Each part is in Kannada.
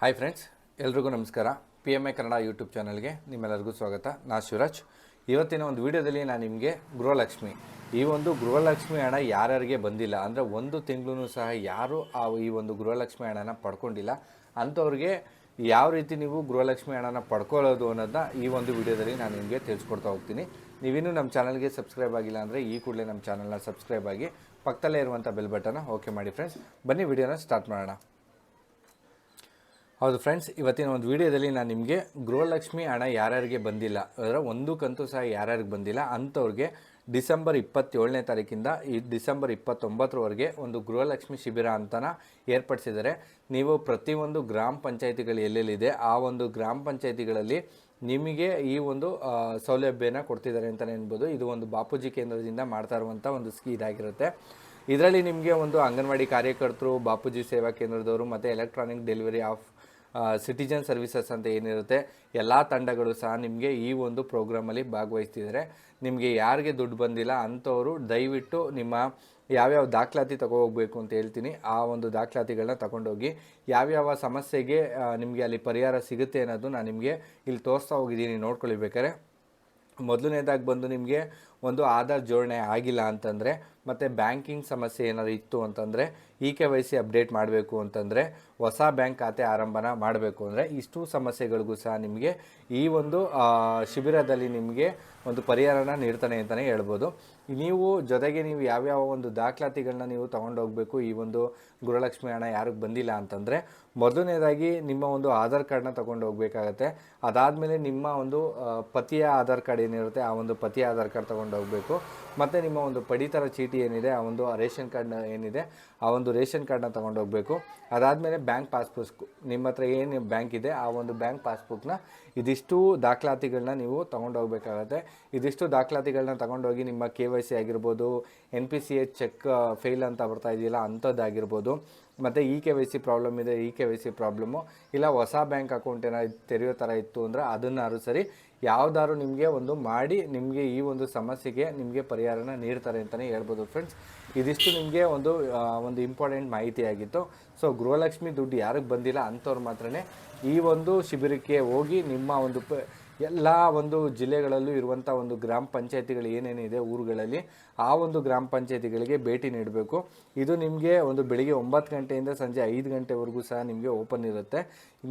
ಹಾಯ್ ಫ್ರೆಂಡ್ಸ್ ಎಲ್ರಿಗೂ ನಮಸ್ಕಾರ. P M I Kannada YouTube ಚಾನಲ್ಗೆ ನಿಮ್ಮೆಲ್ಲರಿಗೂ ಸ್ವಾಗತ. ನಾ ಶಿವರಾಜ್. ಇವತ್ತಿನ ಒಂದು ವಿಡಿಯೋದಲ್ಲಿ ನಾನು ನಿಮಗೆ ಗೃಹಲಕ್ಷ್ಮಿ. ಈ ಒಂದು ಗೃಹಲಕ್ಷ್ಮಿ ಹಣ ಯಾರ್ಯಾರಿಗೆ ಬಂದಿಲ್ಲ, ಅಂದರೆ ಒಂದು ತಿಂಗಳೂ ಸಹ ಯಾರು ಆ ಈ ಒಂದು ಗೃಹಲಕ್ಷ್ಮಿ ಹಣನ ಪಡ್ಕೊಂಡಿಲ್ಲ, ಅಂಥವ್ರಿಗೆ ಯಾವ ರೀತಿ ನೀವು ಗೃಹಲಕ್ಷ್ಮಿ ಹಣನ ಪಡ್ಕೊಳ್ಳೋದು ಅನ್ನೋದನ್ನ ಈ ಒಂದು ವಿಡಿಯೋದಲ್ಲಿ ನಾನು ನಿಮಗೆ ತಿಳಿಸ್ಕೊಡ್ತಾ ಹೋಗ್ತೀನಿ. ನೀವಿನ್ನೂ ನಮ್ಮ ಚಾನಲ್ಗೆ ಸಬ್ಸ್ಕ್ರೈಬ್ ಆಗಿಲ್ಲ ಅಂದರೆ ಈ ಕೂಡಲೇ ನಮ್ಮ ಚಾನಲ್ನ ಸಬ್ಸ್ಕ್ರೈಬ್ ಆಗಿ ಪಕ್ಕದಲ್ಲೇ ಇರುವಂಥ ಬೆಲ್ ಬಟನ್ನ ಓಕೆ ಮಾಡಿ ಫ್ರೆಂಡ್ಸ್ ಬನ್ನಿ ವಿಡಿಯೋನ ಸ್ಟಾರ್ಟ್ ಮಾಡೋಣ. ಹೌದು ಫ್ರೆಂಡ್ಸ್, ಇವತ್ತಿನ ಒಂದು ವಿಡಿಯೋದಲ್ಲಿ ನಾನು ನಿಮಗೆ ಗೃಹಲಕ್ಷ್ಮಿ ಹಣ ಯಾರ್ಯಾರಿಗೆ ಬಂದಿಲ್ಲ, ಅದರ ಒಂದು ಕಂತು ಸಹ ಯಾರ್ಯಾರಿಗೆ ಬಂದಿಲ್ಲ, ಅಂಥವ್ರಿಗೆ ಡಿಸೆಂಬರ್ ಇಪ್ಪತ್ತೇಳನೇ ತಾರೀಕಿಂದ ಈ ಡಿಸೆಂಬರ್ ಇಪ್ಪತ್ತೊಂಬತ್ತರವರೆಗೆ ಒಂದು ಗೃಹಲಕ್ಷ್ಮಿ ಶಿಬಿರ ಅಂತನ ಏರ್ಪಡಿಸಿದ್ದಾರೆ. ನೀವು ಪ್ರತಿಯೊಂದು ಗ್ರಾಮ ಪಂಚಾಯಿತಿಗಳು ಎಲ್ಲೆಲ್ಲಿದೆ, ಆ ಒಂದು ಗ್ರಾಮ ಪಂಚಾಯಿತಿಗಳಲ್ಲಿ ನಿಮಗೆ ಈ ಒಂದು ಸೌಲಭ್ಯನ ಕೊಡ್ತಿದ್ದಾರೆ ಅಂತಲೇ ಅನ್ಬೋದು ಇದು ಒಂದು ಬಾಪೂಜಿ ಕೇಂದ್ರದಿಂದ ಮಾಡ್ತಾ ಇರುವಂಥ ಒಂದು ಸ್ಕೀ ಇದಾಗಿರುತ್ತೆ. ಇದರಲ್ಲಿ ನಿಮಗೆ ಒಂದು ಅಂಗನವಾಡಿ ಕಾರ್ಯಕರ್ತರು, ಬಾಪೂಜಿ ಸೇವಾ ಕೇಂದ್ರದವರು ಮತ್ತು electronic delivery of citizen services ಅಂತ ಏನಿರುತ್ತೆ, ಎಲ್ಲ ತಂಡಗಳು ಸಹ ನಿಮಗೆ ಈ ಒಂದು ಪ್ರೋಗ್ರಾಮಲ್ಲಿ ಭಾಗವಹಿಸ್ತಿದ್ದಾರೆ ನಿಮಗೆ ಯಾರಿಗೆ ದುಡ್ಡು ಬಂದಿಲ್ಲ ಅಂಥವರು ದಯವಿಟ್ಟು ನಿಮ್ಮ ಯಾವ್ಯಾವ ದಾಖಲಾತಿ ಹೋಗ್ಬೇಕು ಅಂತ ಹೇಳ್ತೀನಿ. ಆ ಒಂದು ದಾಖಲಾತಿಗಳನ್ನ ತಗೊಂಡೋಗಿ ಯಾವ್ಯಾವ ಸಮಸ್ಯೆಗೆ ನಿಮಗೆ ಅಲ್ಲಿ ಪರಿಹಾರ ಸಿಗುತ್ತೆ ಅನ್ನೋದು ನಾನು ನಿಮಗೆ ಇಲ್ಲಿ ತೋರಿಸ್ತಾ ಹೋಗಿದ್ದೀನಿ ನೋಡ್ಕೊಳ್ಬೇಕಾರೆ ಮೊದಲನೇದಾಗಿ ಬಂದು ನಿಮಗೆ ಒಂದು ಆಧಾರ್ ಜೋಡಣೆ ಆಗಿಲ್ಲ ಅಂತಂದರೆ, ಮತ್ತು ಬ್ಯಾಂಕಿಂಗ್ ಸಮಸ್ಯೆ ಏನಾದರೂ ಇತ್ತು ಅಂತಂದರೆ E K Y C update ಮಾಡಬೇಕು ಅಂತಂದರೆ, ಹೊಸ ಬ್ಯಾಂಕ್ ಖಾತೆ ಆರಂಭನ ಮಾಡಬೇಕು ಅಂದರೆ, ಇಷ್ಟು ಸಮಸ್ಯೆಗಳಿಗೂ ಸಹ ನಿಮಗೆ ಈ ಒಂದು ಶಿಬಿರದಲ್ಲಿ ನಿಮಗೆ ಒಂದು ಪರಿಹಾರನ ನೀಡ್ತಾನೆ ಅಂತಲೇ ಹೇಳ್ಬೋದು. ನೀವು ಜೊತೆಗೆ ನೀವು ಯಾವ್ಯಾವ ಒಂದು ದಾಖಲಾತಿಗಳನ್ನ ನೀವು ತೊಗೊಂಡೋಗ್ಬೇಕು, ಈ ಒಂದು ಗೃಹಲಕ್ಷ್ಮಿ ಹಣ ಯಾರಿಗೆ ಬಂದಿಲ್ಲ ಅಂತಂದರೆ, ಮೊದಲನೇದಾಗಿ ನಿಮ್ಮ ಒಂದು ಆಧಾರ್ ಕಾರ್ಡನ್ನ ತೊಗೊಂಡು ಹೋಗಬೇಕಾಗತ್ತೆ ಅದಾದಮೇಲೆ ನಿಮ್ಮ ಒಂದು ಪತಿಯ ಆಧಾರ್ ಕಾರ್ಡ್ ಏನಿರುತ್ತೆ, ಆ ಒಂದು ಪತಿಯ ಆಧಾರ್ ಕಾರ್ಡ್ ತೊಗೊಂಡು ಹೋಗಬೇಕು ಮತ್ತು ನಿಮ್ಮ ಒಂದು ಪಡಿತರ ಚೀಟಿ ಏನಿದೆ, ಆ ಒಂದು ರೇಷನ್ ಕಾರ್ಡ್ನ ಏನಿದೆ, ಆ ಒಂದು ರೇಷನ್ ಕಾರ್ಡ್ನ ತೊಗೊಂಡು ಹೋಗಬೇಕು ಅದಾದಮೇಲೆ ಬ್ಯಾಂಕ್ ಪಾಸ್ಬುಕ್, ನಿಮ್ಮ ಹತ್ರ ಏನು ಬ್ಯಾಂಕ್ ಇದೆ, ಆ ಒಂದು ಬ್ಯಾಂಕ್ ಪಾಸ್ಬುಕ್ನ ಇದಿಷ್ಟು ದಾಖಲಾತಿಗಳನ್ನ ನೀವು ತೊಗೊಂಡು ಹೋಗಬೇಕಾಗತ್ತೆ ಇದಿಷ್ಟು ದಾಖಲಾತಿಗಳನ್ನ ತಗೊಂಡೋಗಿ ನಿಮ್ಮ ಕೆ ವೈ ಸಿ ಆಗಿರ್ಬೋದು, N P C H check fail ಅಂತ ಬರ್ತಾ ಇದೆಯಲ್ಲ, ಅಂಥದ್ದಾಗಿರ್ಬೋದು. ಮತ್ತು E K Y C problem ಇದೆ E K Y C problem ಇಲ್ಲ, ಹೊಸ ಬ್ಯಾಂಕ್ ಅಕೌಂಟ್ ಏನಾದ್ರು ತೆರೆಯೋ ಥರ ಇತ್ತು ಅಂದರೆ ಅದನ್ನಾರು ಸರಿ ಯಾವ್ದಾದ್ರು ನಿಮಗೆ ಒಂದು ಮಾಡಿ, ನಿಮಗೆ ಈ ಒಂದು ಸಮಸ್ಯೆಗೆ ನಿಮಗೆ ಪರಿಹಾರನ ನೀಡ್ತಾರೆ ಅಂತಲೇ ಹೇಳ್ಬೋದು ಫ್ರೆಂಡ್ಸ್ ಇದಿಷ್ಟು ನಿಮಗೆ ಒಂದು ಒಂದು ಇಂಪಾರ್ಟೆಂಟ್ ಮಾಹಿತಿ ಆಗಿತ್ತು. ಸೊ ಗೃಹಲಕ್ಷ್ಮಿ ದುಡ್ಡು ಯಾರಿಗೆ ಬಂದಿಲ್ಲ ಅಂಥವ್ರು ಮಾತ್ರನೇ ಈ ಒಂದು ಶಿಬಿರಕ್ಕೆ ಹೋಗಿ ನಿಮ್ಮ ಒಂದು ಎಲ್ಲ ಒಂದು ಜಿಲ್ಲೆಗಳಲ್ಲೂ ಇರುವಂಥ ಒಂದು ಗ್ರಾಮ ಪಂಚಾಯತಿಗಳು ಏನೇನಿದೆ ಊರುಗಳಲ್ಲಿ, ಆ ಒಂದು ಗ್ರಾಮ ಪಂಚಾಯತಿಗಳಿಗೆ ಭೇಟಿ ನೀಡಬೇಕು. ಇದು ನಿಮಗೆ ಒಂದು ಬೆಳಿಗ್ಗೆ ಒಂಬತ್ತು ಗಂಟೆಯಿಂದ ಸಂಜೆ ಐದು ಗಂಟೆವರೆಗೂ ಸಹ ನಿಮಗೆ ಓಪನ್ ಇರುತ್ತೆ.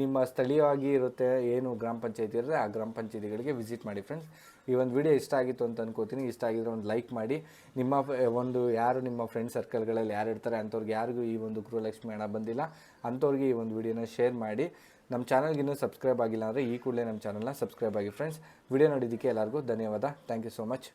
ನಿಮ್ಮ ಸ್ಥಳೀಯವಾಗಿ ಇರುತ್ತೆ ಏನು ಗ್ರಾಮ ಪಂಚಾಯತಿ ಇರುತ್ತೆ, ಆ ಗ್ರಾಮ ಪಂಚಾಯತಿಗಳಿಗೆ ವಿಸಿಟ್ ಮಾಡಿ ಫ್ರೆಂಡ್ಸ್ ಈ ಒಂದು ವಿಡಿಯೋ ಇಷ್ಟ ಆಗಿತ್ತು ಅಂತ ಅನ್ಕೋತೀನಿ. ಇಷ್ಟ ಆಗಿದ್ರೆ ಒಂದು ಲೈಕ್ ಮಾಡಿ. ನಿಮ್ಮ ಒಂದು ಯಾರು ನಿಮ್ಮ ಫ್ರೆಂಡ್ ಸರ್ಕಲ್ಗಳಲ್ಲಿ ಯಾರು ಇರ್ತಾರೆ, ಅಂಥವ್ರಿಗೆ ಯಾರಿಗೂ ಈ ಒಂದು ಗೃಹಲಕ್ಷ್ಮಿ ಹಣ ಬಂದಿಲ್ಲ, ಅಂಥವ್ರಿಗೆ ಈ ಒಂದು ವಿಡಿಯೋನ ಶೇರ್ ಮಾಡಿ. ನಮ್ಮ ಚಾನಲ್ಗೆ ಇನ್ನೂ ಸಬ್ಸ್ಕ್ರೈಬ್ ಆಗಿಲ್ಲ ಅಂದರೆ ಈ ಕೂಡಲೇ ನಮ್ಮ ಚಾನಲ್ನ ಸಬ್ಸ್ಕ್ರೈಬ್ ಆಗಿ ಫ್ರೆಂಡ್ಸ್ ವಿಡಿಯೋ ನೋಡಿದ್ದಕ್ಕೆ ಎಲ್ಲರಿಗೂ ಧನ್ಯವಾದ. Thank you so much